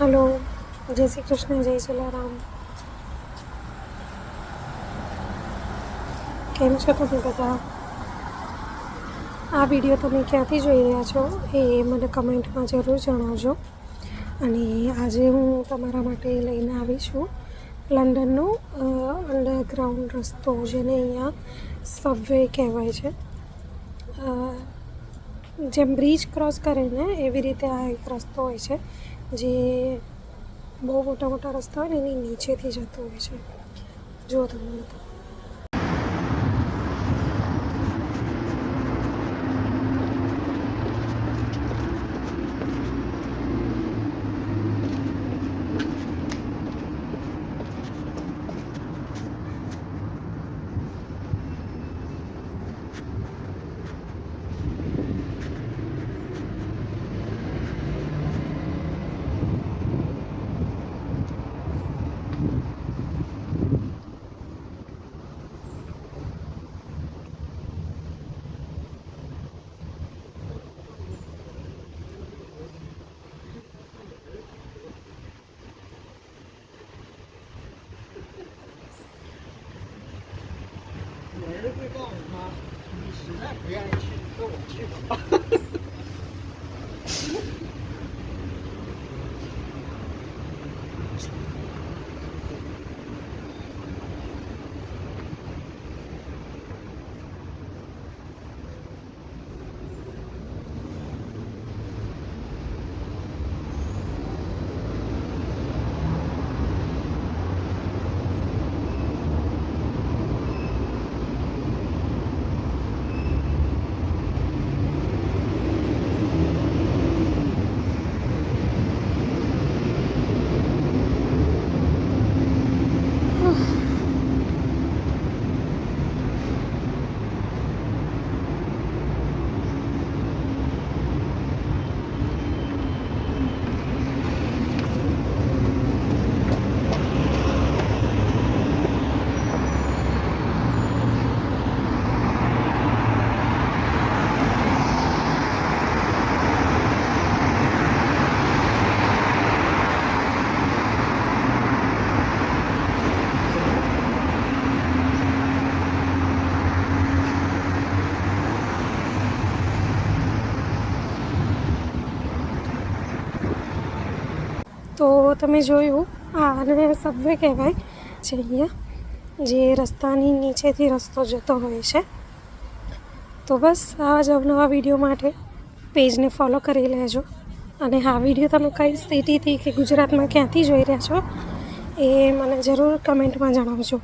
Hello, જય શ્રી કૃષ્ણ, જય જલારામ. કેમ છો તમે બધા? આ વીડિયો તમે ક્યાંથી જોઈ રહ્યા છો એ મને કમેન્ટમાં જરૂર જણાવજો. અને આજે હું તમારા માટે લઈને આવી છું લંડનનો અંડરગ્રાઉન્ડ રસ્તો જેને અહીંયા સબવે કહેવાય છે. જેમ બ્રિજ ક્રોસ કરે ને એવી રીતે આ એક રસ્તો હોય છે. જે બહુ મોટા મોટા રસ્તા હોય ને એની નીચેથી જતો હોય છે. જુઓ તમે 没人会告诉他，你实在不愿意去，跟我去吧。તો તમે જોયું, આ આને સબવે કહેવાય. છે અહીંયા, જે રસ્તાની નીચેથી રસ્તો જતો હોય છે. તો બસ, આવા જ અવનવા વીડિયો માટે પેજને ફોલો કરી લેજો. અને આ વીડિયો તમે કઈ સિટીથી કે ગુજરાતમાં ક્યાંથી જોઈ રહ્યા છો, એ મને જરૂર કમેન્ટમાં જણાવજો.